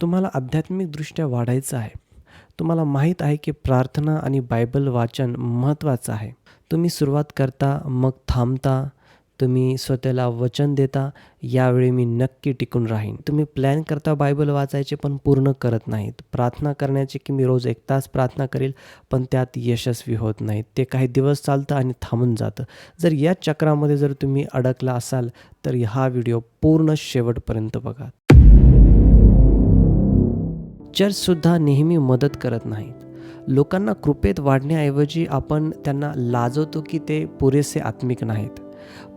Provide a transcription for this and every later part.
तुम्हाला आध्यात्मिकदृष्ट्या वाढायचं आहे. तुम्हाला माहीत आहे की प्रार्थना आणि बायबल वाचन महत्त्वाचं आहे. तुम्ही सुरुवात करता मग थांबता. तुम्ही स्वतःला वचन देता यावेळी मी नक्की टिकून राहीन. तुम्ही प्लॅन करता बायबल वाचायचे पण पूर्ण करत नाहीत. प्रार्थना करण्याचे की मी रोज एक तास प्रार्थना करेल पण त्यात यशस्वी होत नाहीत. ते काही दिवस चालतं आणि थांबून जातं. जर या चक्रामध्ये जर तुम्ही अडकला असाल तर हा व्हिडिओ पूर्ण शेवटपर्यंत बघा. चर्चसुद्धा नेहमी मदत करत नाहीत. लोकांना कृपेत वाढण्याऐवजी आपण त्यांना लाजवतो की ते पुरेसे आत्मिक नाहीत.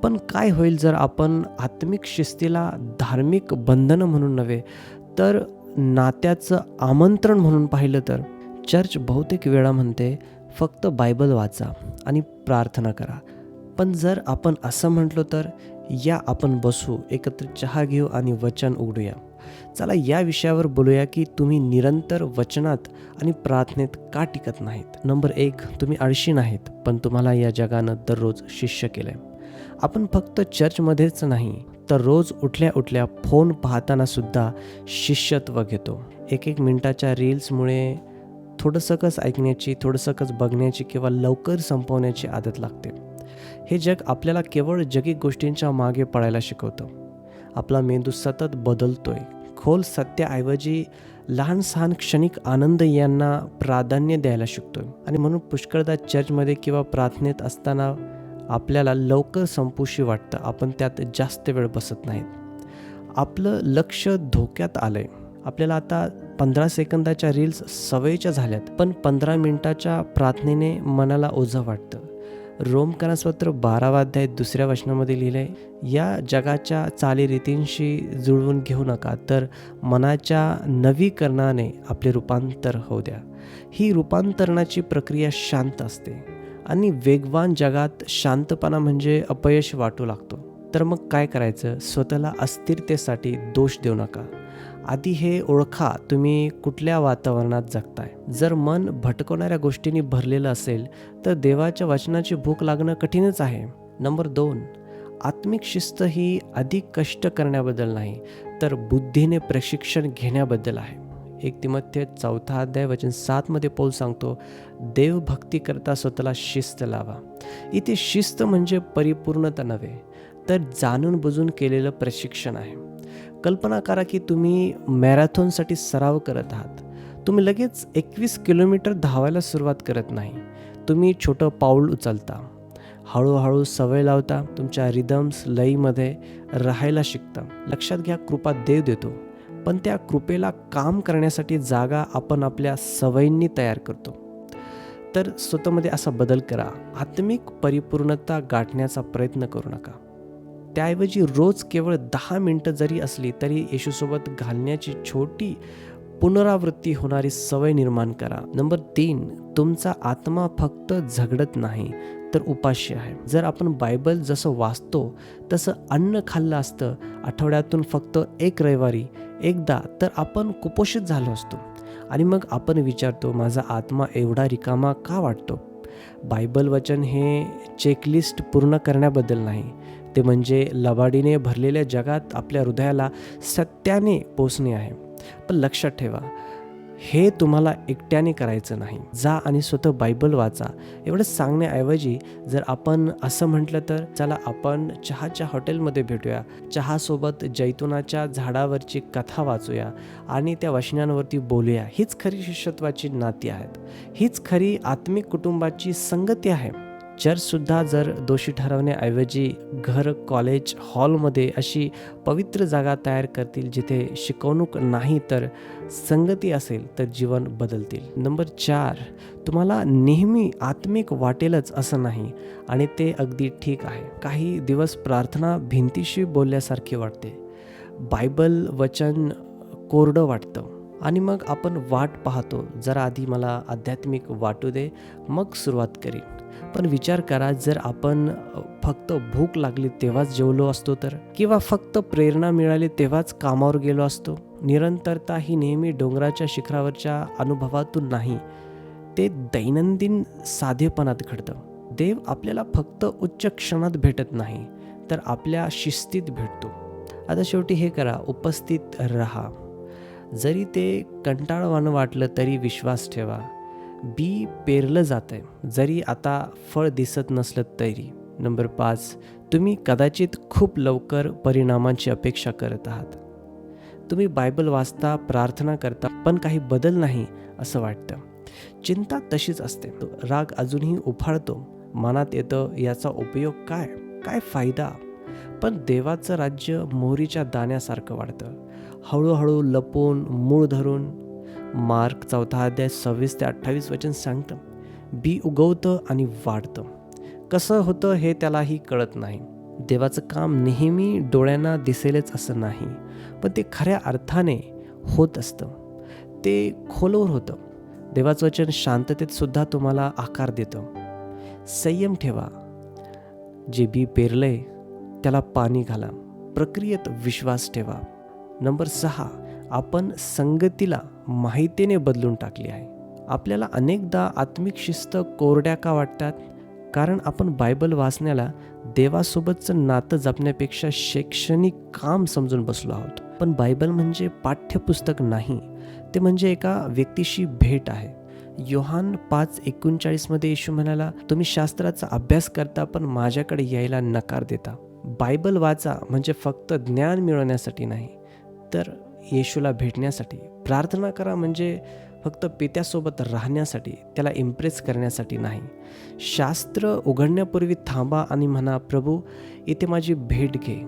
पण काय होईल जर आपण आत्मिक शिस्तीला धार्मिक बंधनं म्हणून नव्हे तर नात्याचं आमंत्रण म्हणून पाहिलं तर? चर्च बहुतेक वेळा म्हणते फक्त बायबल वाचा आणि प्रार्थना करा. पण जर आपण असं म्हटलो तर या आपण बसू एकत्र चहा घेऊ आणि वचन उघडूया. चला या विषयावर बोलूया की तुम्ही निरंतर वचनात आणि प्रार्थनेत का टिकत नाहीत? नंबर एक तुम्ही आळशी नाहीत पण तुम्हाला या जगानं दररोज शिष्य केलंय. आपण फक्त चर्चमध्येच नाही तर रोज उठल्या उठल्या फोन पाहताना सुद्धा शिष्यत्व घेतो. एक एक मिनटाच्या रील्समुळे थोडंसंकच ऐकण्याची थोडंसंकच बघण्याची किंवा लवकर संपवण्याची आदत लागते. हे जग आपल्याला केवळ जगिक गोष्टींच्या मागे पळायला शिकवतं. आपला मेंदू सतत बदलतोय. खोल सत्याऐवजी लहान सहान क्षणिक आनंद यांना प्राधान्य द्यायला शिकतोय. आणि म्हणून पुष्कळदा चर्चमध्ये किंवा प्रार्थनेत असताना आपल्याला लवकर संपुशी वाटतं. आपण त्यात जास्त वेळ बसत नाहीत. आपलं लक्ष धोक्यात आलंय. आपल्याला आता पंधरा सेकंदाच्या रील्स सवयीच्या झाल्यात. पण पंधरा मिनिटाच्या प्रार्थनेने मनाला ओझं वाटतं. रोमकरासपत्र बारावा अध्याय दुसऱ्या वचनामध्ये लिहिलंय या जगाच्या चालीरीतींशी जुळवून घेऊ नका तर मनाच्या नवीकरणाने आपले रूपांतर होऊ द्या. ही रूपांतरणाची प्रक्रिया शांत असते आणि वेगवान जगात शांतपणा म्हणजे अपयश वाटू लागतो. तर मग काय करायचं? स्वतःला अस्थिरतेसाठी दोष देऊ नका. आधी हे ओळखा तुम्ही कुठल्या वातावरणात जगताय. जर मन भटकवणाऱ्या गोष्टींनी भरलेलं असेल तर देवाच्या वचनाची भूक लागणं कठीणच आहे. नंबर दोन आत्मिक शिस्त ही अधिक कष्ट करण्याबद्दल नाही तर बुद्धीने प्रशिक्षण घेण्याबद्दल आहे. एक तिमथ्य चौथा अध्याय वचन सातमध्ये पौल सांगतो देवभक्ती करता स्वतःला शिस्त लावा. इथे शिस्त म्हणजे परिपूर्णता नव्हे तर जाणून बुजून केलेलं प्रशिक्षण आहे. कल्पना करा की तुम्ही मॅरेथॉनसाठी सराव करत आहात. तुम्ही लगेच एकवीस किलोमीटर धावायला सुरुवात करत नाही. तुम्ही छोटं पाऊल उचलता. हळूहळू सवय लावता तुमच्या रिदम्स लईमध्ये राहायला शिकता. लक्षात घ्या कृपा देव देतो. पण त्या कृपेला काम करण्यासाठी जागा आपण आपल्या सवयींनी तयार करतो. तर स्वतःमध्ये असा बदल करा. आत्मिक परिपूर्णता गाठण्याचा प्रयत्न करू नका. त्याऐवजी रोज केवळ दहा मिनटं जरी असली तरी येशूसोबत घालण्याची छोटी पुनरावृत्ती होणारी सवय निर्माण करा. नंबर तीन तुमचा आत्मा फक्त झगडत नाही तर उपाशी आहे. जर आपण बायबल जसं वाचतो तसं अन्न खाल्लं असतं आठवड्यातून फक्त एक रविवारी एकदा तर आपण कुपोषित झालो असतो. आणि मग आपण विचारतो माझा आत्मा एवढा रिकामा का वाटतो? बायबल वचन हे चेकलिस्ट पूर्ण करण्याबद्दल नाही. ते म्हणजे लबाडीने भरलेल्या जगात आपल्या हृदयाला सत्याने पोचणे आहे. पण लक्षात ठेवा हे तुम्हाला एकट्याने करायचं नाही. जा आणि स्वतः बायबल वाचा. एवढं सांगण्याऐवजी जर आपण असं म्हटलं तर चला आपण चहाच्या हॉटेलमध्ये भेटूया. चहासोबत जैतुनाच्या झाडावरची कथा वाचूया आणि त्या वचनांवरती बोलूया. हीच खरी शिष्यत्वाची नाती आहेत. हीच खरी आत्मिक कुटुंबाची संगती आहे. चर्चसुद्धा जर दोषी ठरवण्याऐवजी घर कॉलेज हॉलमध्ये अशी पवित्र जागा तयार करतील जिथे शिकवणूक नाही तर संगती असेल तर जीवन बदलतील. नंबर चार तुम्हाला नेहमी आत्मिक वाटेलच असं नाही आणि ते अगदी ठीक आहे. काही दिवस प्रार्थना भिंतीशी बोलल्यासारखी वाटते. बायबल वचन कोरडं वाटतं. आणि मग आपण वाट पाहतो. जरा आधी मला आध्यात्मिक वाटू दे. मग सुरुवात करीन. पण विचार करा जर आपण फक्त भूक लागली तेव्हाच जेवलो असतो तर? किंवा फक्त प्रेरणा मिळाली तेव्हाच कामावर गेलो असतो? निरंतरता ही नेहमी डोंगराच्या शिखरावरच्या अनुभवातून नाही. ते दैनंदिन साधेपणात घडतं. देव आपल्याला फक्त उच्च क्षणात भेटत नाही तर आपल्या शिस्तीत भेटतो. आता शेवटी हे करा उपस्थित रहा. जरी ते कंटाळवाणं वाटलं तरी विश्वास ठेवा. बी पेरलं जातं आहे जरी आता फळ दिसत नसलं तरी. नंबर पाच तुम्ही कदाचित खूप लवकर परिणामांची अपेक्षा करत आहात. तुम्ही बायबल वाचता प्रार्थना करता पण काही बदल नाही असं वाटतं. चिंता तशीच असते. राग अजूनही उफाळतो. मनात येतं याचा उपयोग काय? काय फायदा? पण देवाचं राज्य मोहरीच्या दाण्यासारखं वाढतं हळूहळू लपून मूळ धरून मार्क चौथा अध्याय सव्वीस ते अठ्ठावीस वचन सांगतं बी उगवतं आणि वाढतं. कसं होतं हे त्यालाही कळत नाही. देवाचं काम नेहमी डोळ्यांना दिसेलच असं नाही पण ते खऱ्या अर्थाने होत असतं. ते खोलवर होतं. देवाचं वचन शांततेत सुद्धा तुम्हाला आकार देतं. संयम ठेवा. जे बी पेरलंय त्याला पाणी घाला. प्रक्रियेत विश्वास ठेवा. नंबर सहा आपण संगतीला माहितीने बदलून टाकली आहे. आपल्याला अनेकदा आत्मिक शिस्त कोरड्या का वाटतात कारण आपण बायबल वाचण्याला देवासोबतचं नातं जपण्यापेक्षा शैक्षणिक काम समजून बसलो आहोत. पण बायबल म्हणजे पाठ्यपुस्तक नाही ते म्हणजे एका व्यक्तीशी भेट आहे. योहान पाच एकोणचाळीसमध्ये येशू म्हणाला तुम्ही शास्त्राचा अभ्यास करता पण माझ्याकडे यायला नकार देता. बायबल वाचा म्हणजे फक्त ज्ञान मिळवण्यासाठी नाही तर येशूला भेटण्यासाठी प्रार्थना करा म्हणजे फक्त पित्यासोबत राहण्यासाठी त्याला इम्प्रेस करण्यासाठी नाही. शास्त्र उघडण्यापूर्वी थांबा आणि म्हणा प्रभू इथे माझी भेट घे.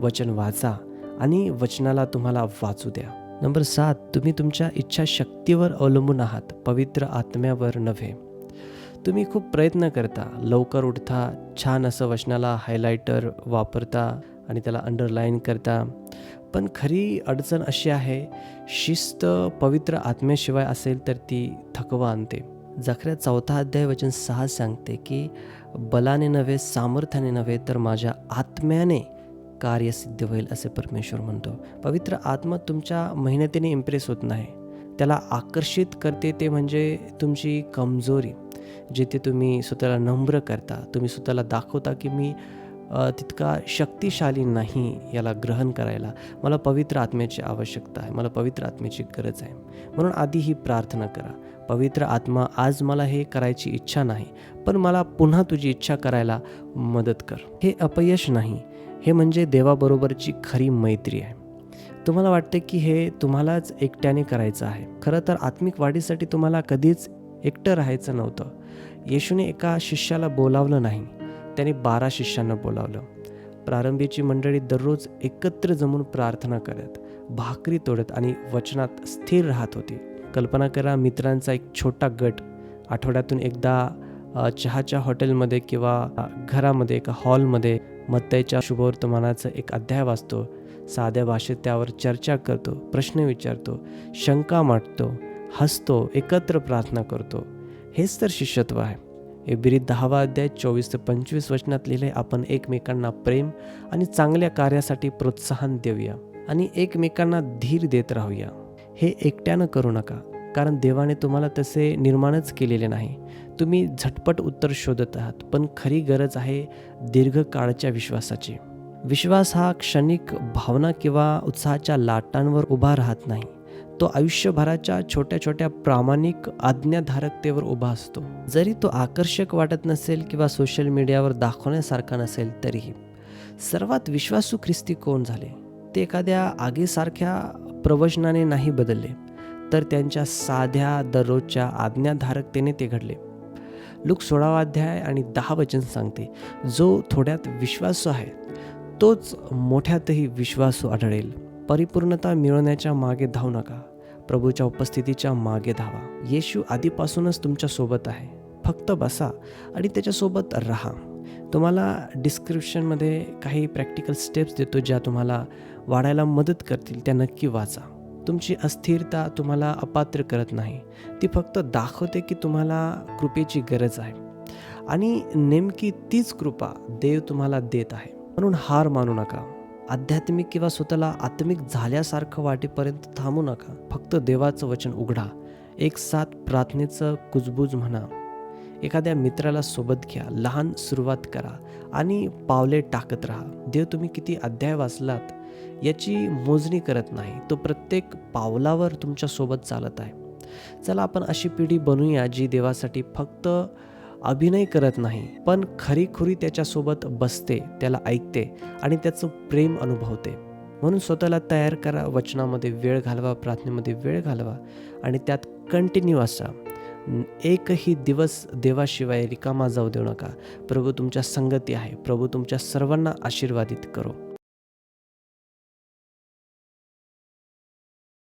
वचन वाचा आणि वचनाला तुम्हाला वाचू द्या. नंबर सात तुम्ही तुमच्या इच्छाशक्तीवर अवलंबून आहात पवित्र आत्म्यावर नव्हे. तुम्ही खूप प्रयत्न करता लवकर उठता छान असं वचनाला हायलायटर वापरता आणि त्याला अंडरलाईन करता. पण खरी अडचण अशी आहे शिस्त पवित्र आत्म्याशिवाय असेल तर ती थकवा आणते. जखऱ्या चौथा अध्याय वचन सहा सांगते की बलाने नव्हे सामर्थ्याने नव्हे तर माझ्या आत्म्याने कार्य सिद्ध होईल असे परमेश्वर म्हणतो. पवित्र आत्मा तुमच्या मेहनतीने इम्प्रेस होत नाही. त्याला आकर्षित करते ते म्हणजे तुमची कमजोरी जिथे तुम्ही स्वतःला नम्र करता. तुम्ही स्वतःला दाखवता की मी तितका शक्तिशाली नाही याला ग्रहण करायला. मला पवित्र आत्म्याची आवश्यकता आहे. मला पवित्र आत्म्याची गरज आहे. म्हणून आधी ही प्रार्थना करा. पवित्र आत्मा आज मला हे करायची इच्छा नाही पण मला पुन्हा तुझी इच्छा करायला मदत कर. हे अपयश नाही. हे म्हणजे देवाबरोबरची खरी मैत्री आहे. तुम्हाला वाटते की हे तुम्हालाच एकट्याने करायचं आहे. खरं तर आत्मिक वाढीसाठी तुम्हाला कधीच एकटं राहायचं नव्हतं. येशूने एका शिष्याला बोलावलं नाही. त्याने बारा शिष्यांना बोलावलं. प्रारंभीची मंडळी दररोज एकत्र जमून प्रार्थना करत भाकरी तोडत आणि वचनात स्थिर राहत होती. कल्पना करा मित्रांचा एक छोटा गट आठवड्यातून एकदा चहाच्या हॉटेलमध्ये किंवा घरामध्ये एका हॉलमध्ये मत्तेच्या शुभवर्तमानाचं एक अध्याय वाचतो. साध्या भाषेत त्यावर चर्चा करतो प्रश्न विचारतो शंका मांडतो हसतो एकत्र प्रार्थना करतो. हेच तर शिष्यत्व आहे. एबिरी दहावा अध्याय चोवीस ते पंचवीस वचनात लिहिले आपण एकमेकांना प्रेम आणि चांगल्या कार्यासाठी प्रोत्साहन देऊया आणि एकमेकांना धीर देत राहूया. हे एकट्यानं करू नका कारण देवाने तुम्हाला तसे निर्माणच केलेले नाही. तुम्ही झटपट उत्तर शोधत आहात पण खरी गरज आहे दीर्घकाळच्या विश्वासाची. विश्वास हा क्षणिक भावना किंवा उत्साहाच्या लाटांवर उभा राहत नाही. तो आयुष्यभराच्या छोट्या छोट्या प्रामाणिक आज्ञाधारकतेवर उभा असतो. जरी तो आकर्षक वाटत नसेल किंवा सोशल मीडियावर दाखवण्यासारखा नसेल तरीही. सर्वात विश्वासू ख्रिस्ती कोण झाले? ते एखाद्या आगीसारख्या प्रवचनाने नाही बदलले तर त्यांच्या साध्या दररोजच्या आज्ञाधारकतेने ते घडले. लुक सोळावा अध्याय आणि दहा वचन सांगते जो थोड्यात विश्वासू आहे तोच मोठ्यातही विश्वासू आढळेल. परिपूर्णता मिळवण्याच्या मागे धावू नका. प्रभूच्या उपस्थितीच्या मागे धावा. येशू आधीपासूनच तुमच्यासोबत आहे. फक्त बसा आणि त्याच्यासोबत राहा. तुम्हाला डिस्क्रिप्शनमध्ये काही प्रॅक्टिकल स्टेप्स देतो ज्या तुम्हाला वाढायला मदत करतील त्या नक्की वाचा. तुमची अस्थिरता तुम्हाला अपात्र करत नाही. ती फक्त दाखवते की तुम्हाला कृपेची गरज आहे. आणि नेमकी तीच कृपा देव तुम्हाला देत आहे. म्हणून हार मानू नका. आध्यात्मिक किंवा स्वतःला आत्मिक झाल्यासारखं वाटेपर्यंत थांबू नका. फक्त देवाचं वचन उघडा. एक साथ प्रार्थनेचं कुजबूज म्हणा. एखाद्या मित्राला सोबत घ्या. लहान सुरुवात करा आणि पावले टाकत राहा. देव तुम्ही किती अध्याय वाचलात याची मोजणी करत नाही. तो प्रत्येक पावलावर तुमच्यासोबत चालत आहे. चला आपण अशी पिढी बनूया जी देवासाठी फक्त अभिनय करत नाही पण खरीखुरी त्याच्यासोबत बसते त्याला ऐकते आणि त्याचं प्रेम अनुभवते. म्हणून स्वतःला तयार करा वचनामध्ये वेळ घालवा प्रार्थनेमध्ये वेळ घालवा आणि त्यात कंटिन्यू असा. एकही दिवस देवाशिवाय रिकामा जाऊ देऊ नका. प्रभू तुमच्या संगती आहे. प्रभू तुमच्या सर्वांना आशीर्वादित करो.